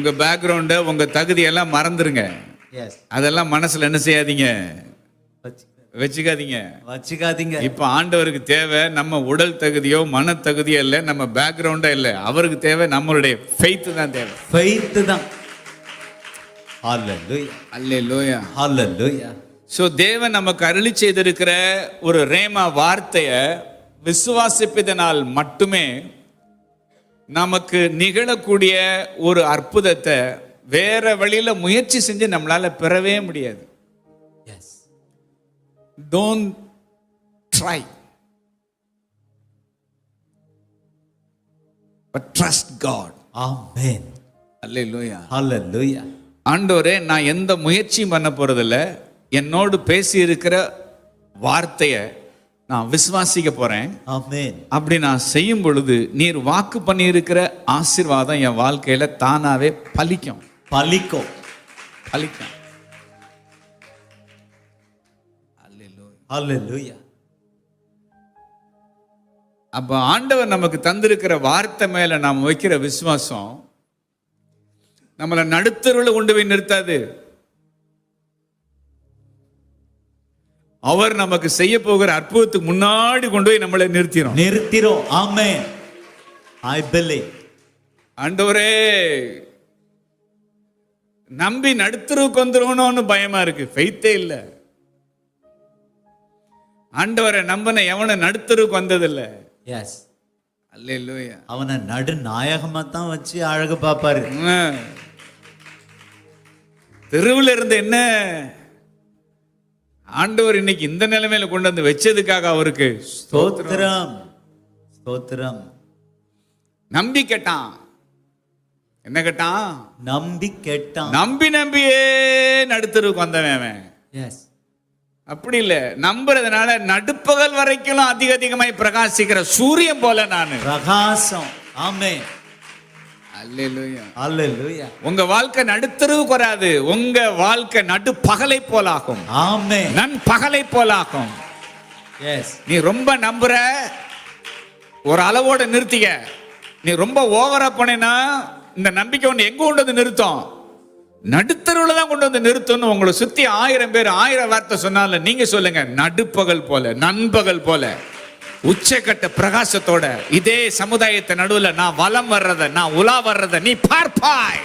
உங்க பேக்ரவுண்ட உங்க தகுதியெல்லாம் மறந்துருங்க. எஸ் அதெல்லாம் மனசுல என்ன செய்யாதீங்க? வச்சுக்காதீங்க. வச்சுக்காதீங்க. இப்ப ஆண்டவருக்கு தேவை நம்ம உடல் தகுதியோ மன தகுதியோ இல்ல நம்ம பேக்ரவுண்டோ இல்ல. அவருக்கு தேவை நம்மளுடைய ஃபெய்த் தான் தேவை. ஃபெய்த் தான். ஸோ தேவன் நமக்கு அருளி செய்திருக்கிற ஒரு ரேமா வார்த்தைய விசுவாசிப்பதனால் மட்டுமே நமக்கு நிகழக்கூடிய ஒரு அற்புதத்தை வேற வழியில முயற்சி செஞ்சு நம்மளால பெறவே முடியாது. Yes don't try but trust God amen hallelujah ஹalleluya ஆண்டவரே நான் எந்த முயற்சியும் பண்ண போறதில்ல. என்னோடு பேசி இருக்கிற வார்த்தைய நான் விசுவாசிக்க போறேன். ஆமென். அப்படி நான் செய்யும் பொழுது நீர் வாக்கு பண்ணியிருக்கிற ஆசீர்வாதம் என் வாழ்க்கையில தானாவே பலிக்கும். பலிக்கும். பலிக்கும். அப்ப ஆண்டவர் நமக்கு தந்திருக்கிற வார்த்தை மேல நாம் வைக்கிற விசுவாசம் நம்மளை நடுத்தருவில் கொண்டு போய் நிறுத்தாது. அவர் நமக்கு செய்ய போகிற அற்புதத்துக்கு முன்னாடி கொண்டு போய் நம்மளை நிறுத்திடும் நிறுத்திரும். ஆமென். ஐ பிலீவ் ஆண்டவரே நம்பி நடுத்தருவுக்கு வந்துருவணும்னு பயமா இருக்கு. ஃபெய்த்தே இல்ல. ஆண்டவரை நம்பின எவனை நடுத்தருவுக்கு வந்ததில்ல. Yes hallelujah. அவனை நடு நாயகமா தான் வச்சு அழகு பாப்பாரு தெருவில் இருந்து என்ன? ஆண்டவர் இன்னைக்கு இந்த நிலைமையில கொண்டு வந்து வச்சதுக்காக அவருக்கு ஸ்தோத்திரம். ஸ்தோத்திரம். நம்பி கேட்டான். என்ன கேட்டான்? நம்பி கேட்டான். நம்பி நம்பியே நடுத்தருவுக்கு வந்தவன் எஸ் அப்படி இல்ல. நம்புறதுனால நடுப்பகல் வரைக்கும் அதிக அதிகமாய் பிரகாசிக்கிற சூரியன் போல நானு. பிரகாசம். ஹalleluya உங்க வாழ்க்கை நடுத்தருவுக்கு வராது உங்க வாழ்க்கை நடு பகலை போலாகும். ஆமென். நன் பகலை போலாகும். எஸ் நீ ரொம்ப நம்புற ஒரு அளவோட நிறுத்திக்க. நீ ரொம்ப ஓவரா போனேன்னா இந்த நம்பிக்கை ஒன்று எங்க கொண்டு வந்து நிறுத்தும்? நடுத்தருவில் தான் கொண்டு வந்து நிறுத்தணும் உங்களை சுத்தி ஆயிரம் பேர் ஆயிரம் வார்த்தை சொன்னால நீங்க சொல்லுங்க நடுப்பகல் போல நண்பகல் போல. உச்சக்கட்ட பிரகாசத்தோட இதே சமுதாயத்தை நடுவில் நான் வலம் வர்றத நான் உலா வர்றத நீ பார்ப்பாய்.